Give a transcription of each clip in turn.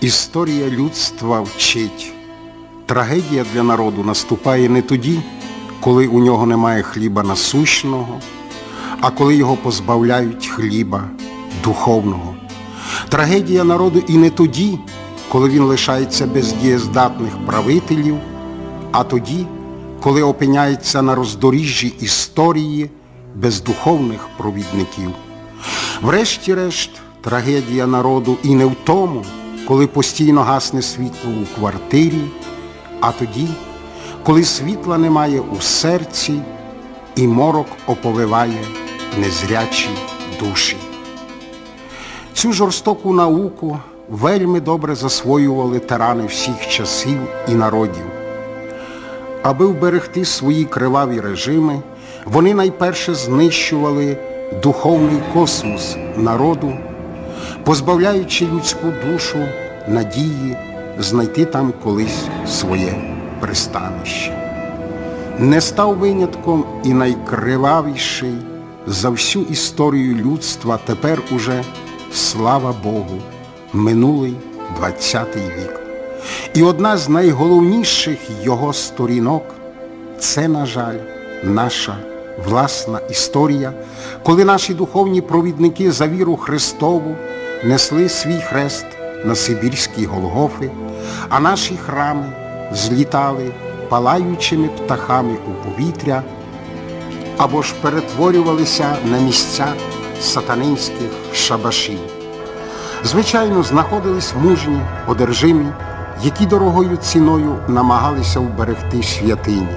Історія людства вчить. Трагедія для народу наступає не тоді, коли у нього немає хліба насущного, а коли його позбавляють хліба духовного. Трагедія народу і не тоді, коли він лишається без дієздатних правителів, а тоді, коли опиняється на роздоріжжі історії без духовних провідників. Врешті-решт, трагедія народу і не в тому, коли постійно гасне світло у квартирі, а тоді, коли світла немає у серці і морок оповиває незрячі душі. Цю жорстоку науку вельми добре засвоювали тирани всіх часів і народів. Аби вберегти свої криваві режими, вони найперше знищували духовний космос народу, позбавляючи людську душу надії знайти там колись своє пристанище. Не став винятком і найкривавіший за всю історію людства тепер уже, слава Богу, минулий ХХ вік. І одна з найголовніших його сторінок це, на жаль, наша власна історія, коли наші духовні провідники за віру Христову несли свій хрест на Сибірській Голгофи, а наші храми злітали палаючими птахами у повітря або ж перетворювалися на місця сатанинських шабашів. Звичайно, знаходились мужні, одержимі, які дорогою ціною намагалися вберегти святині.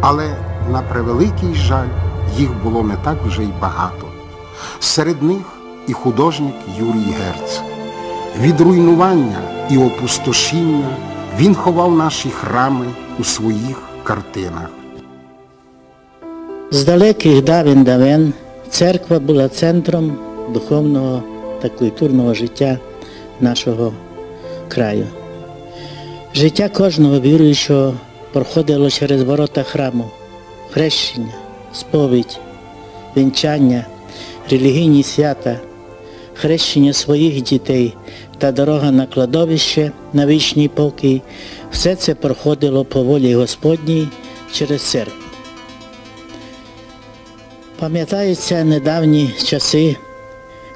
Але, на превеликий жаль, їх було не так вже й багато. Серед них і художник Юрій Герц. Від руйнування і опустошіння він ховав наші храми у своїх картинах. З далеких давен давен церква була центром духовного та культурного життя нашого краю. Життя кожного віруючого проходило через ворота храму, хрещення, сповідь, вінчання, релігійні свята, хрещення своїх дітей та дорога на кладовище на вічний покій, все це проходило по волі Господній через церкву. Пам'ятаються недавні часи,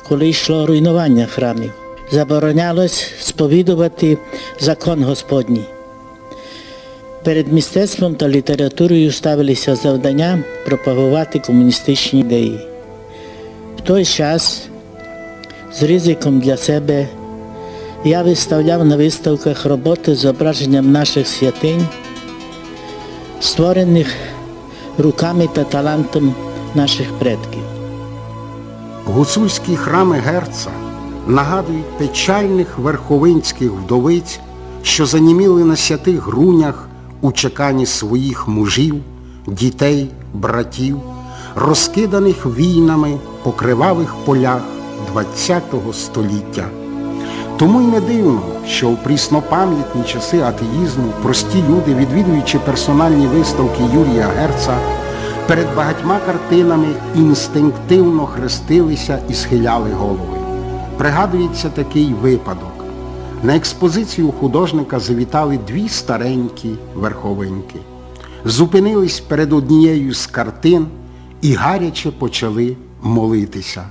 коли йшло руйнування храмів. Заборонялось сповідувати закон Господній. Перед мистецтвом та літературою ставилися завдання пропагувати комуністичні ідеї. В той час з ризиком для себе я виставляв на виставках роботи з зображенням наших святинь, створених руками та талантом наших предків. Гуцульські храми Герца нагадують печальних верховинських вдовиць, що заніміли на святих грунях у чеканні своїх мужів, дітей, братів, розкиданих війнами по кривавих полях ХХ століття. Тому й не дивно, що в пріснопам'ятні часи атеїзму прості люди, відвідуючи персональні виставки Юрія Герца, перед багатьма картинами інстинктивно хрестилися і схиляли голови. Пригадується такий випадок. На експозицію художника завітали дві старенькі верховинки. Зупинились перед однією з картин і гаряче почали молитися.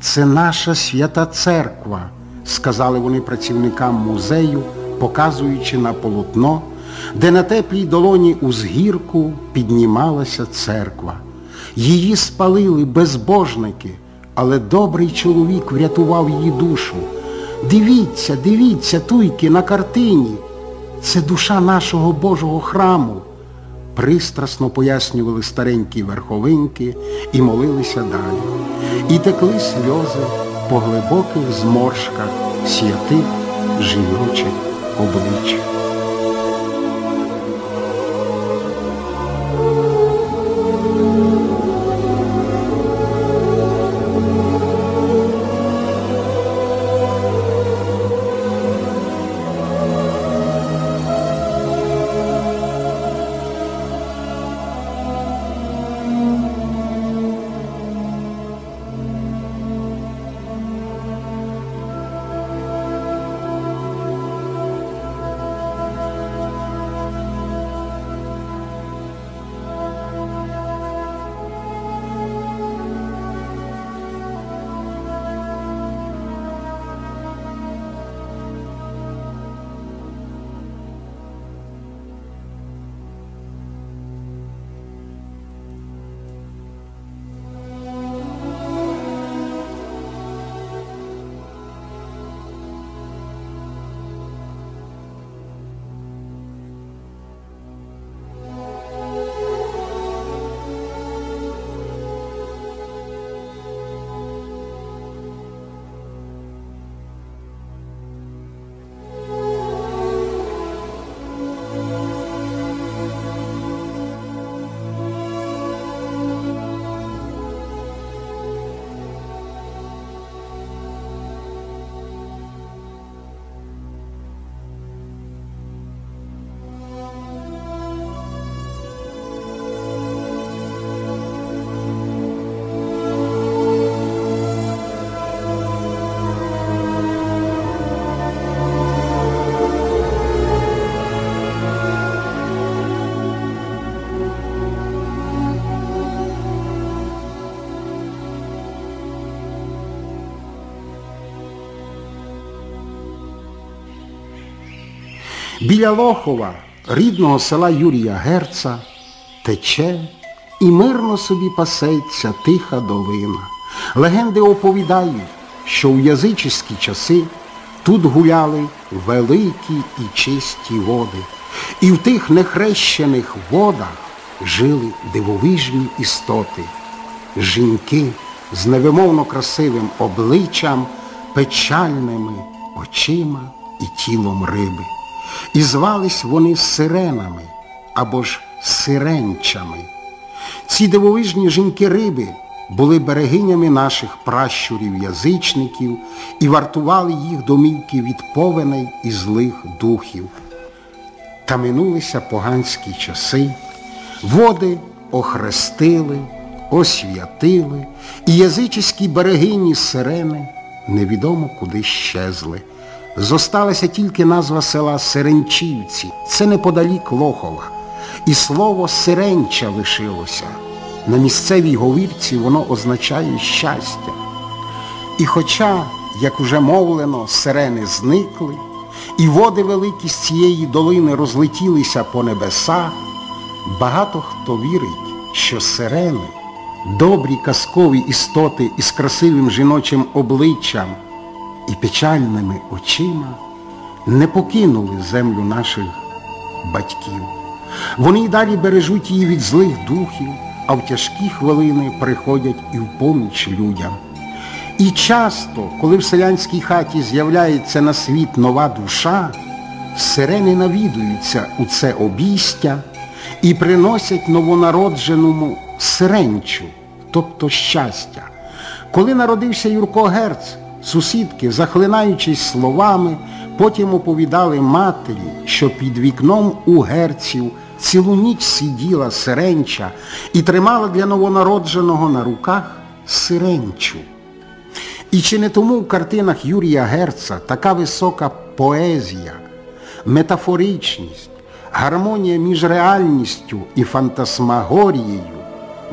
Це наша свята церква, сказали вони працівникам музею, показуючи на полотно, де на теплій долоні у згірку піднімалася церква. Її спалили безбожники, але добрий чоловік врятував її душу. Дивіться, дивіться, туйки на картині. Це душа нашого Божого храму. Пристрасно пояснювали старенькі верховинки і молилися далі. І текли сльози по глибоких зморшках святих жіночих облич. Біля Лохова, рідного села Юрія Герца, тече і мирно собі пасеться тиха долина. Легенди оповідають, що у язичські часи тут гуляли великі і чисті води, і в тих нехрещених водах жили дивовижні істоти, жінки з невимовно красивим обличчям, печальними очима і тілом риби. І звались вони сиренами або ж сиренчами. Ці дивовижні жінки риби були берегинями наших пращурів-язичників і вартували їх домівки від повеней і злих духів. Та минулися поганські часи, води охрестили, освятили, і язичські берегині сирени невідомо куди щезли. Зосталася тільки назва села Сиренчівці, це неподалік Лохова. І слово сиренча лишилося. На місцевій говірці воно означає щастя. І хоча, як уже мовлено, сирени зникли, і води великі з цієї долини розлетілися по небесах, багато хто вірить, що сирени, добрі казкові істоти із красивим жіночим обличчям і печальними очима, не покинули землю наших батьків. Вони й далі бережуть її від злих духів, а в тяжкі хвилини приходять і в поміч людям. І часто, коли в селянській хаті з'являється на світ нова душа, сирени навідуються у це обійстя і приносять новонародженому сиренчу, тобто щастя. Коли народився Юрко Герц, сусідки, захлинаючись словами, потім оповідали матері, що під вікном у герців цілу ніч сиділа сиренча і тримала для новонародженого на руках сиренчу. І чи не тому в картинах Юрія Герца така висока поезія, метафоричність, гармонія між реальністю і фантасмагорією,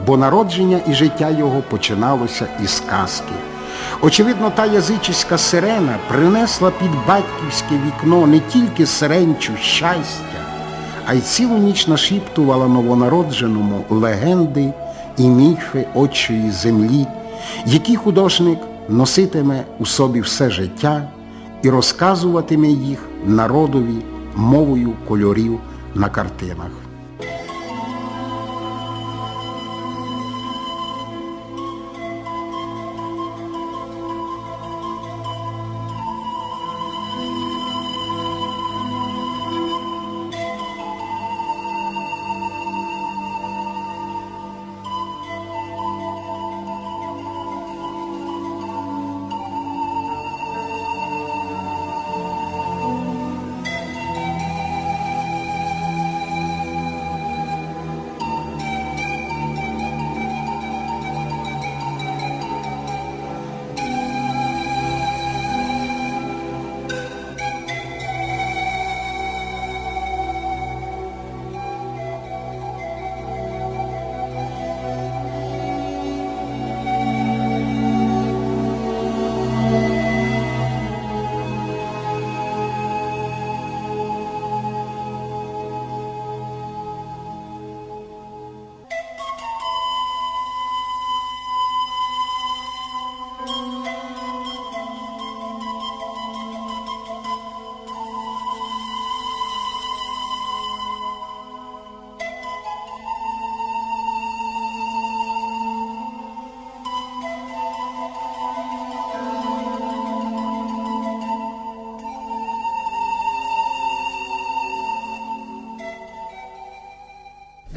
бо народження і життя його починалося із казки. Очевидно, та язичська сирена принесла під батьківське вікно не тільки сиренчу щастя, а й цілу ніч нашіптувала новонародженому легенди і міфи отчої землі, які художник носитиме у собі все життя і розказуватиме їх народові мовою кольорів на картинах.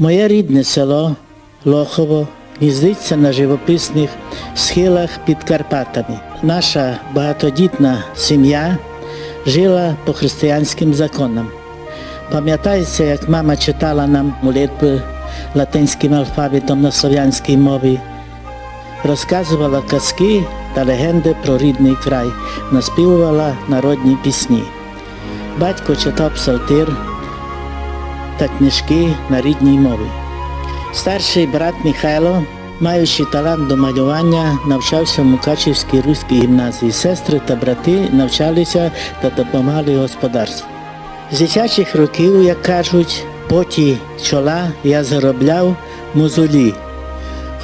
Моє рідне село Лохово гніздиться на живописних схилах під Карпатами. Наша багатодітна сім'я жила по християнським законам. Пам'ятається, як мама читала нам молитви латинським алфавітом на слов'янській мові, розказувала казки та легенди про рідний край, наспівувала народні пісні. Батько читав псалтир та книжки на рідній мові. Старший брат Михайло, маючи талант до малювання, навчався в Мукачівській руській гімназії. Сестри та брати навчалися та допомагали господарству. З дитячих років, як кажуть, поті чола я заробляв мозолі.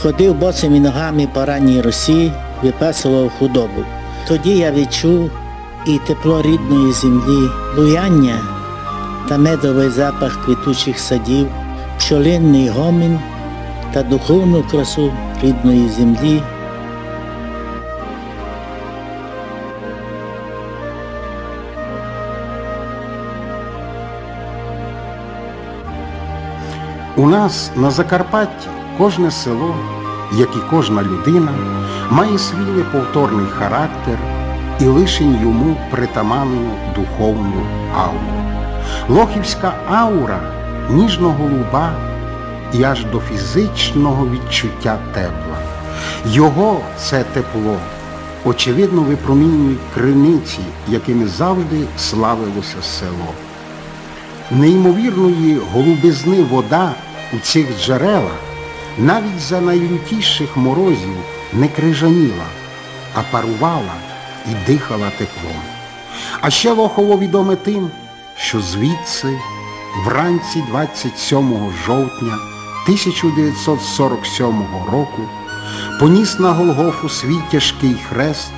Ходив босими ногами по ранній Росії, випасував худобу. Тоді я відчув і тепло рідної землі, буяння та медовий запах квітучих садів, пчолинний гомін та духовну красу рідної землі. У нас на Закарпатті кожне село, як і кожна людина, має свій неповторний характер і лишень йому притаманну духовну ауру. Лохівська аура ніжно-голуба і аж до фізичного відчуття тепла. Його це тепло, очевидно, випромінюють криниці, якими завжди славилося село. Неймовірної голубизни вода у цих джерелах навіть за найлютіших морозів не крижаніла, а парувала і дихала теплом. А ще Лохово відоме тим, що звідси вранці 27 жовтня 1947 року поніс на Голгофу свій тяжкий хрест,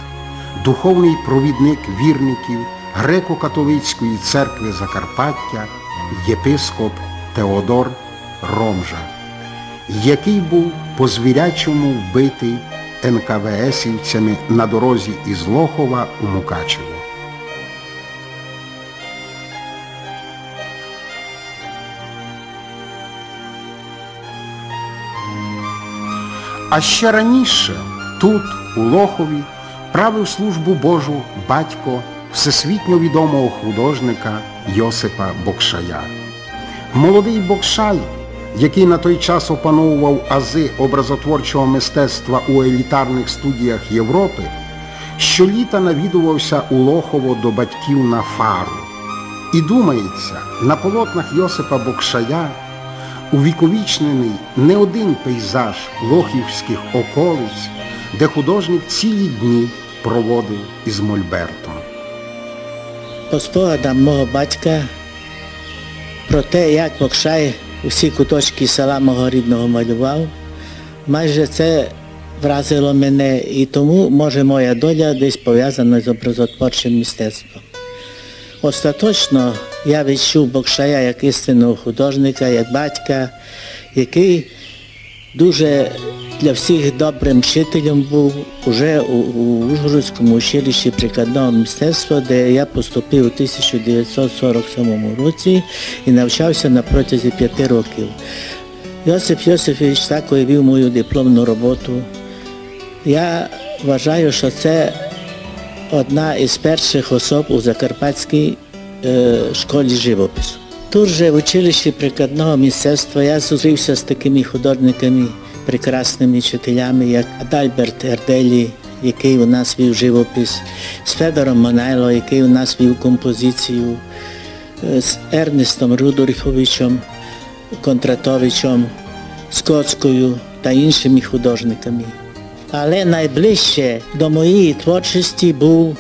духовний провідник вірників Греко-католицької церкви Закарпаття, єпископ Теодор Ромжа, який був по звірячому вбитий НКВСівцями на дорозі із Лохова у Мукачево. А ще раніше тут, у Лохові, правив службу Божу батько всесвітньо відомого художника Йосипа Бокшая. Молодий Бокшай, який на той час опановував ази образотворчого мистецтва у елітарних студіях Європи, щоліта навідувався у Лохово до батьків на фару. І думається, на полотнах Йосипа Бокшая увіковічнений не один пейзаж лохівських околиць, де художник цілі дні проводив із Мольбертом. По спогадам мого батька про те, як Мокшай усі куточки села мого рідного малював, майже це вразило мене і тому, може, моя доля десь пов'язана з образотворчим мистецтвом. Остаточно я відчув Бокшая як істинного художника, як батька, який дуже для всіх добрим вчителем був уже у, у Ужгородському училищі прикладного мистецтва, де я поступив у 1947 році і навчався на протязі п'яти років. Йосип Йосифович так вів мою дипломну роботу. Я вважаю, що це одна із перших особ у Закарпатській е, школі живопису. Тут же в училищі прикладного мистецтва я зустрівся з такими художниками, прекрасними вчителями, як Адальберт Ерделі, який у нас вів живопис, з Федором Монайло, який у нас вів композицію, е, з Ернестом Рудольфовичем, Контратовичем, Скотською та іншими художниками. Але найближче до моєї творчості був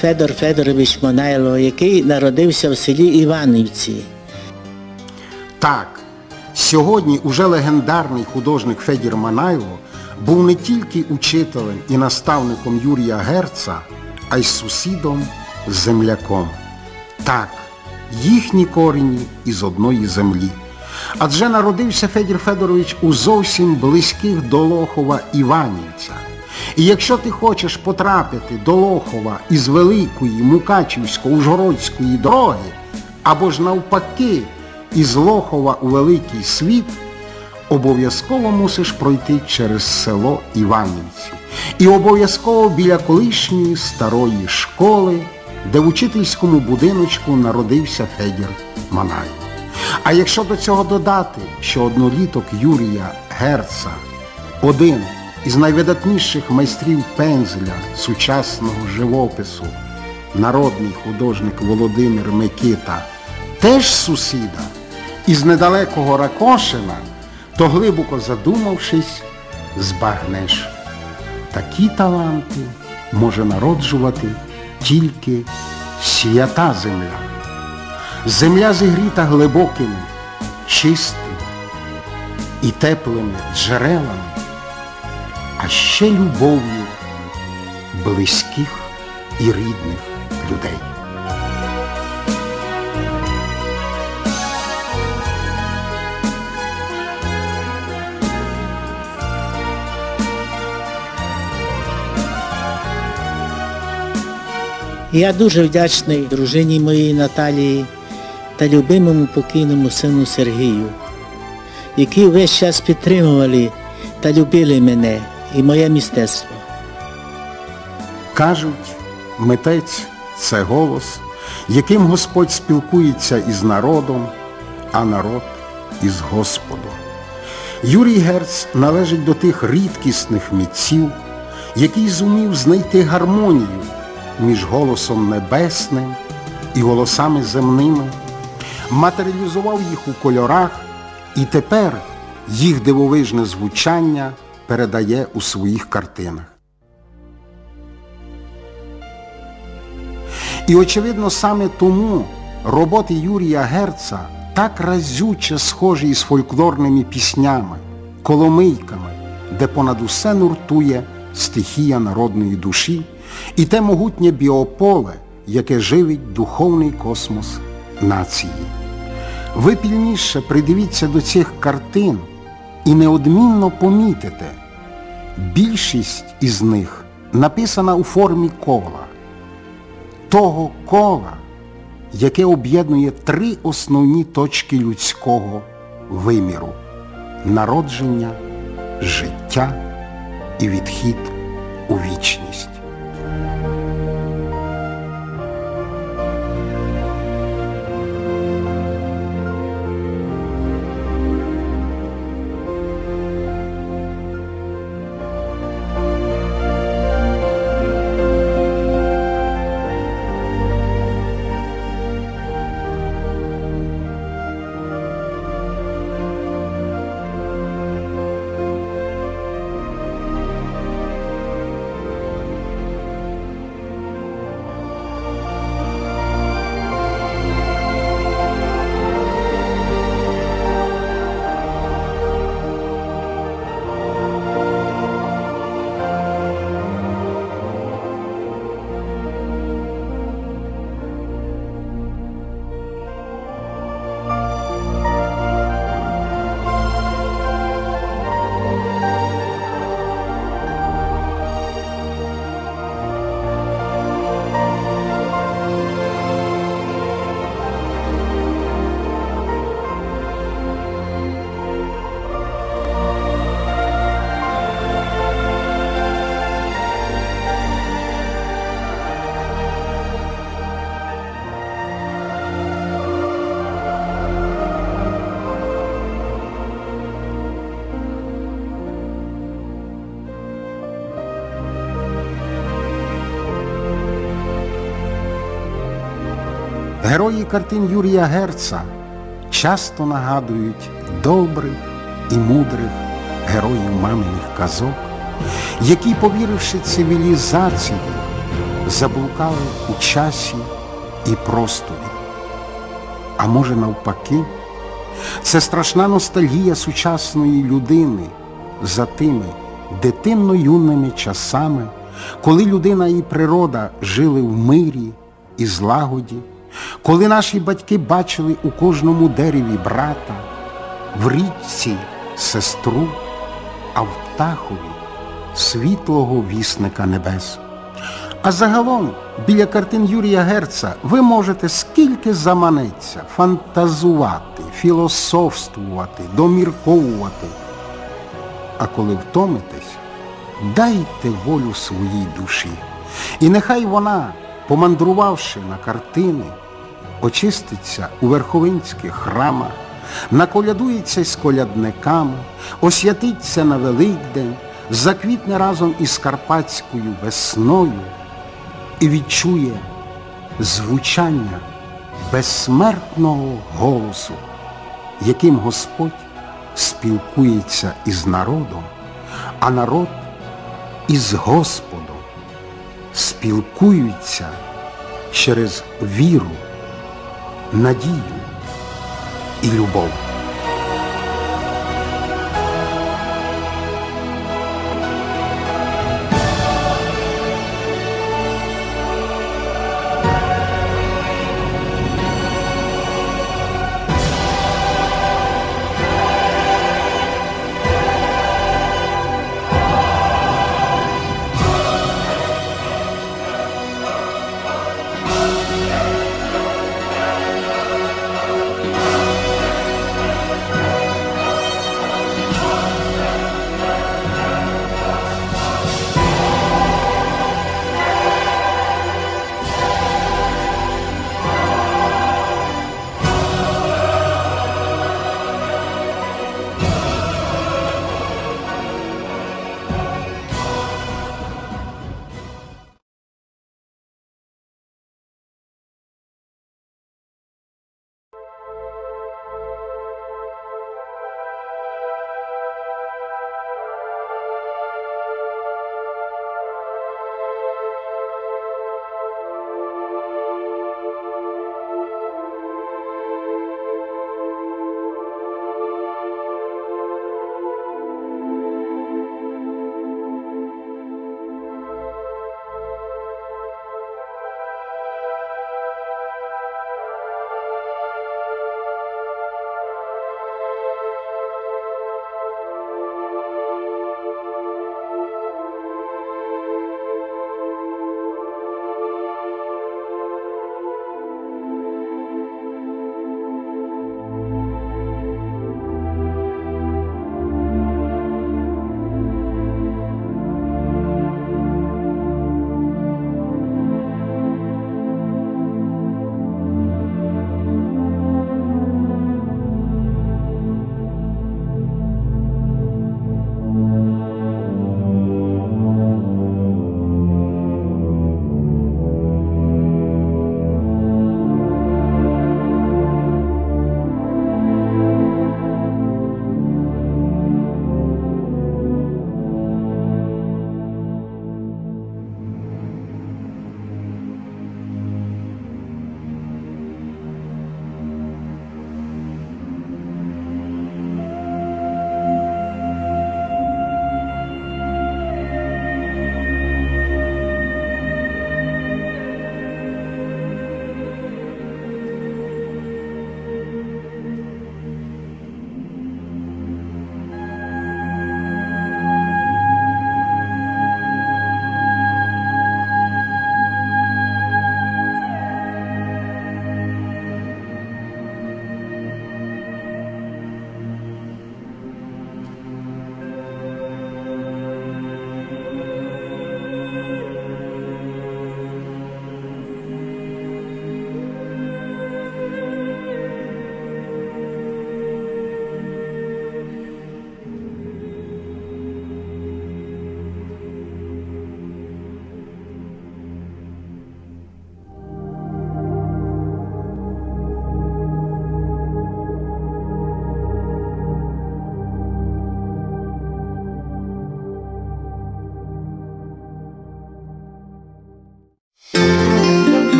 Федор Федорович Монайло, який народився в селі Іванівці. Так, сьогодні уже легендарний художник Федір Манайло був не тільки учителем і наставником Юрія Герца, а й сусідом, земляком. Так, їхні корені із одної землі. Адже народився Федір Федорович у зовсім близьких до Лохова Іванівця. І якщо ти хочеш потрапити до Лохова із Великої Мукачівсько-Ужгородської дороги, або ж навпаки, із Лохова у Великий світ, обов'язково мусиш пройти через село Іванівці. І обов'язково біля колишньої старої школи, де в учительському будиночку народився Федір Манай. А якщо до цього додати, що одноліток Юрія Герца, один із найвидатніших майстрів пензля сучасного живопису, народний художник Володимир Микита, теж сусіда із недалекого Ракошина, то глибоко задумавшись, збагнеш. Такі таланти може народжувати тільки свята земля. Земля зігріта глибокими, чистими і теплими джерелами, а ще любов'ю близьких і рідних людей. Я дуже вдячний дружині моїй Наталії та любимому покійному сину Сергію, які весь час підтримували та любили мене і моє мистецтво. Кажуть, митець це голос, яким Господь спілкується із народом, а народ із Господом. Юрій Герц належить до тих рідкісних митців, який зумів знайти гармонію між голосом небесним і голосами земними, матеріалізував їх у кольорах і тепер їх дивовижне звучання передає у своїх картинах. І, очевидно, саме тому роботи Юрія Герца так разюче схожі із фольклорними піснями, коломийками, де понад усе нуртує стихія народної душі і те могутнє біополе, яке живить духовний космос нації. Ви пільніше придивіться до цих картин і неодмінно помітите, більшість із них написана у формі кола того кола, яке об'єднує три основні точки людського виміру народження, життя і відхід у вічність. Герої картин Юрія Герца часто нагадують добрих і мудрих героїв маминих казок, які, повіривши цивілізації, заблукали у часі і просторі. А може навпаки, це страшна ностальгія сучасної людини за тими дитинно-юними часами, коли людина і природа жили в мирі і злагоді, коли наші батьки бачили у кожному дереві брата, в річці сестру, а в птахові світлого вісника небес. А загалом біля картин Юрія Герца ви можете скільки заманеться фантазувати, філософствувати, домірковувати. А коли втомитесь, дайте волю своїй душі. І нехай вона, помандрувавши на картини, очиститься у верховинських храмах, наколядується з колядниками, освятиться на Великдень, заквітне разом із карпатською весною і відчує звучання безсмертного голосу, яким Господь спілкується із народом, а народ із Господом спілкуються через віру надію і любов.